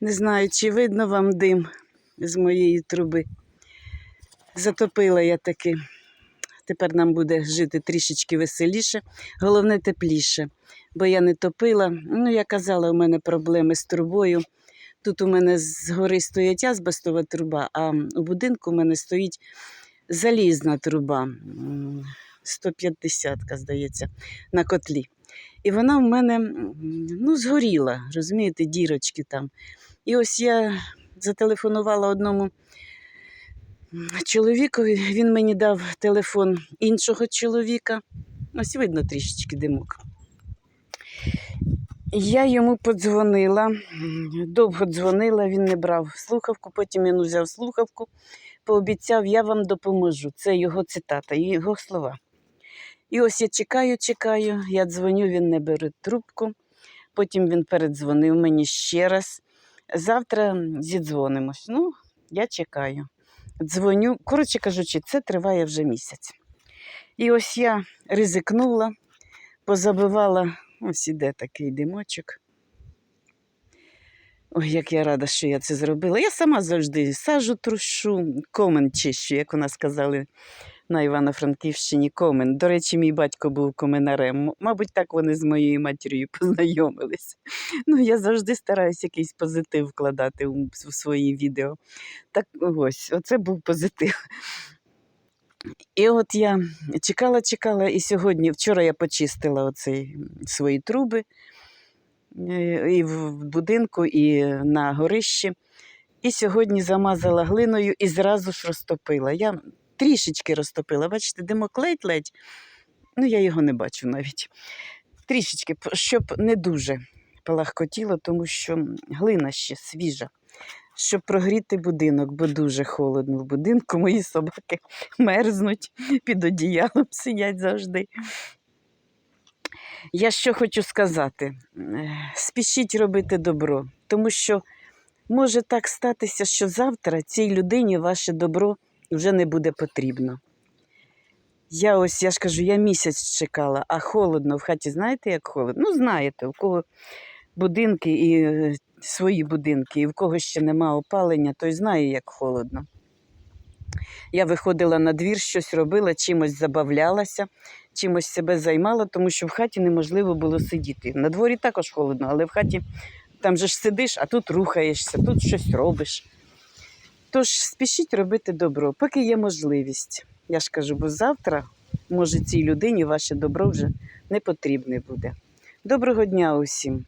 Не знаю, чи видно вам дим з моєї труби. Затопила я таки. Тепер нам буде жити трішечки веселіше, головне тепліше. Бо я не топила. Ну, я казала, у мене проблеми з трубою. Тут у мене згори стоїть азбестова труба, а у будинку у мене стоїть залізна труба. м, 150, здається, на котлі. І вона в мене ну, згоріла, розумієте, дірочки там. І ось я зателефонувала одному чоловікові, він мені дав телефон іншого чоловіка. Ось видно трішечки димок. Я йому подзвонила, довго дзвонила, він не брав слухавку, потім він взяв слухавку, пообіцяв, я вам допоможу. Це його цитата, його слова. І ось я чекаю, чекаю, я дзвоню, він не бере трубку. Потім він передзвонив мені ще раз. Завтра зідзвонимось. Ну, я чекаю. Дзвоню. Коротше кажучи, це триває вже місяць. І ось я ризикнула, позабивала, ось іде такий димочок. Ой, як я рада, що я це зробила. Я сама завжди сажу трушу, комен чищу, як у нас сказали на Івано-Франківщині комен. До речі, мій батько був коменарем. Мабуть, так вони з моєю матір'ю познайомились. Ну, я завжди стараюся якийсь позитив вкладати у свої відео. Так ось, оце був позитив. І от я чекала, чекала, і сьогодні, вчора я почистила оці свої труби е, і в будинку, і на горищі. І сьогодні замазала глиною і зразу ж розтопила. Я трішечки розтопила. Бачите, димок ледь-ледь. Ну, я його не бачу навіть. Трішечки, щоб не дуже палахкотіло, тому що глина ще свіжа. Щоб прогріти будинок, бо дуже холодно в будинку. Мої собаки мерзнуть під одіялом, сидять завжди. Я що хочу сказати: Е, спішіть робити добро, тому що може так статися, що завтра цій людині ваше добро вже не буде потрібно. Я ось, я ж кажу, я місяць чекала, а холодно в хаті, знаєте, як холодно? Ну, знаєте, у кого будинки і е, свої будинки, і в кого ще нема опалення, той знає, як холодно. Я виходила на двір, щось робила, чимось забавлялася, чимось себе займала, тому що в хаті неможливо було сидіти. На дворі також холодно, але в хаті там же ж сидиш, а тут рухаєшся, тут щось робиш. Тож спішіть робити добро, поки є можливість. Я ж кажу, бо завтра, може, цій людині ваше добро вже не потрібне буде. Доброго дня усім!